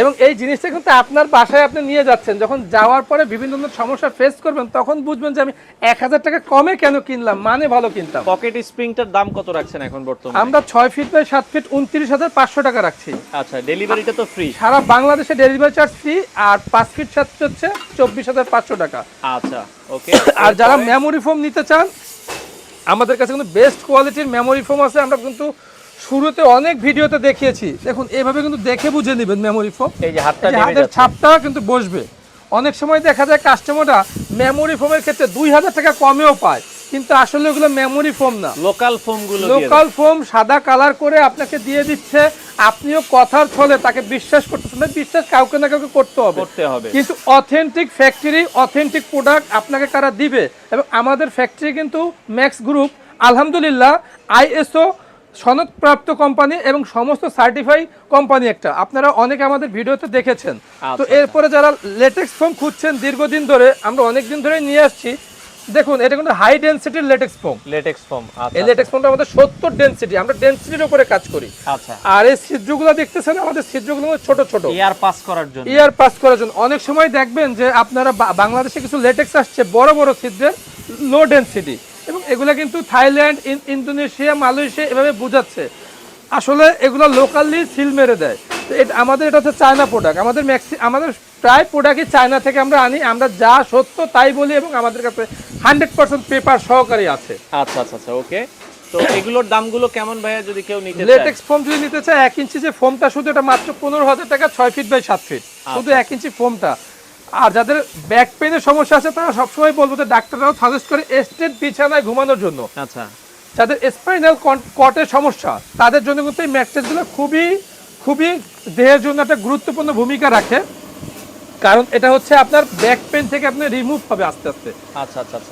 এবং এই জিনিসটা কিন্তু আপনার বাসায় আপনি নিয়ে যাচ্ছেন। যখন যাওয়ার পরে বিভিন্ন ধরনের সমস্যা ফেস করবেন তখন বুঝবেন যে আমি এক হাজার টাকা কমে কেন কিনলাম? মানে ভালো কিনতাম। পকেট স্প্রিংটার দাম কত রাখছেন এখন বর্তমানে? আমরা ছয় ফিট বাই সাত ফিট উনত্রিশ হাজার পাঁচশো টাকা রাখছি। আচ্ছা ডেলিভারিটা তো ফ্রি সারা বাংলাদেশে ডেলিভারি চার্জ ফ্রি আর পাঁচ ফিট সাত ফিট হচ্ছে চব্বিশ হাজার পাঁচশো টাকা। আচ্ছা ওকে আর যারা মেমোরি ফোম নিতে চান আমাদের কাছে কিন্তু বেস্ট কোয়ালিটির মেমোরি ফোম আছে। আমরা কিন্তু শুরুতে অনেক ভিডিওতে দেখিয়েছি। দেখুন এভাবে কিন্তু দেখে বুঝে নেবেন মেমোরি ফোম এই যে হাতটা হাতের ছাপটা কিন্তু বসবে। অনেক সময় দেখা যায় কাস্টমাররা মেমোরি ফোমের ক্ষেত্রে দুই হাজার টাকা কমেও পায় কিন্তু আসলে ওগুলো মেমোরি ফোম না। লোকাল ফোমগুলো লোকাল ফোম সাদা কালার করে আপনাকে দিয়ে দিচ্ছে আপনিও কথার ছলে তাকে বিশ্বাস করতেছেন না, বিশ্বাস কাউকে না কাউকে করতে হবে। করতে হবে। কিন্তু অথেন্টিক ফ্যাক্টরি অথেন্টিক প্রোডাক্ট আপনাকে কারা দিবে? এবং আমাদের ফ্যাক্টরি কিন্তু ম্যাক্স গ্রুপ আলহামদুলিল্লাহ আইএসও সনদপ্রাপ্ত কোম্পানি এবং সমস্ত সার্টিফাই কোম্পানি একটা। আপনারা অনেকে আমাদের ভিডিওতে দেখেছেন। তো আচ্ছা, এরপরে যারা লেটেক্স ফোম খুঁজছেন দীর্ঘদিন ধরে আমরা অনেক দিন ধরে নিয়ে আসছি। দেখুন এটা কিন্তু হাই ডেন্সিটির লেটেক্স ফোম লেটেক্স ফোম এই আচ্ছা। লেটেক্স ফোমটা আমাদের সত্তর ডেন্সিটি আমরা ডেন্সিটির উপরে কাজ করি। আচ্ছা। আর এই ছিদ্রগুলো দেখতেছেন আমাদের ছিদ্রগুলো ছোট ছোট। এয়ার পাস করার জন্য। ইয়ার পাস করার জন্য। অনেক সময় দেখবেন যে আপনারা বাংলাদেশে কিছু লেটেক্স আসছে বড় বড় ছিদ্রের লো ডেন্সিটি এগুলো কিন্তু থাইল্যান্ড ইন্দোনেশিয়া মালয়েশিয়া এভাবে বোঝাচ্ছে। আসলে এগুলো লোকালি সিল মেরে দেয়। তো এটা আমাদের এটা হচ্ছে চায়না প্রোডাক্ট আমাদের ম্যাক্সি আমাদের প্রায় প্রোডাক্টই চায়না থেকে আমরা আনি আমরা যা সত্য তাই বলি এবং আমাদের কাছে হান্ড্রেড পার্সেন্ট পেপার সহকারী আছে। আচ্ছা আচ্ছা আচ্ছা ওকে। তো এগুলোর দামগুলো কেমন ভাইয়া যদি কেউ নিতে লেটেক্স ফোম যদি নিতে চায় এক ইঞ্চি যে ফোমটা শুধু এটা মাত্র পনেরো হাজার টাকা ছয় ফিট বাই সাত ফিট শুধু এক ইঞ্চি ফোমটা আর যাদের ব্যাক পেনের সমস্যা আছে তারা সবসময় বলব যে ডাক্তাররাও সাজেস্ট করে এস্টেট বিছানায় ঘুমানোর জন্য। আচ্ছা। যাদের স্পাইনাল কটের সমস্যা তাদের জন্য কিন্তু এই ম্যাট্রেসগুলো খুবই খুবই দেহের জন্য একটা গুরুত্বপূর্ণ ভূমিকা রাখে। কারণ এটা হচ্ছে আপনার ব্যাক পেন থেকে আপনি রিমুভ হবে আস্তে আস্তে। আচ্ছা আচ্ছা আচ্ছা।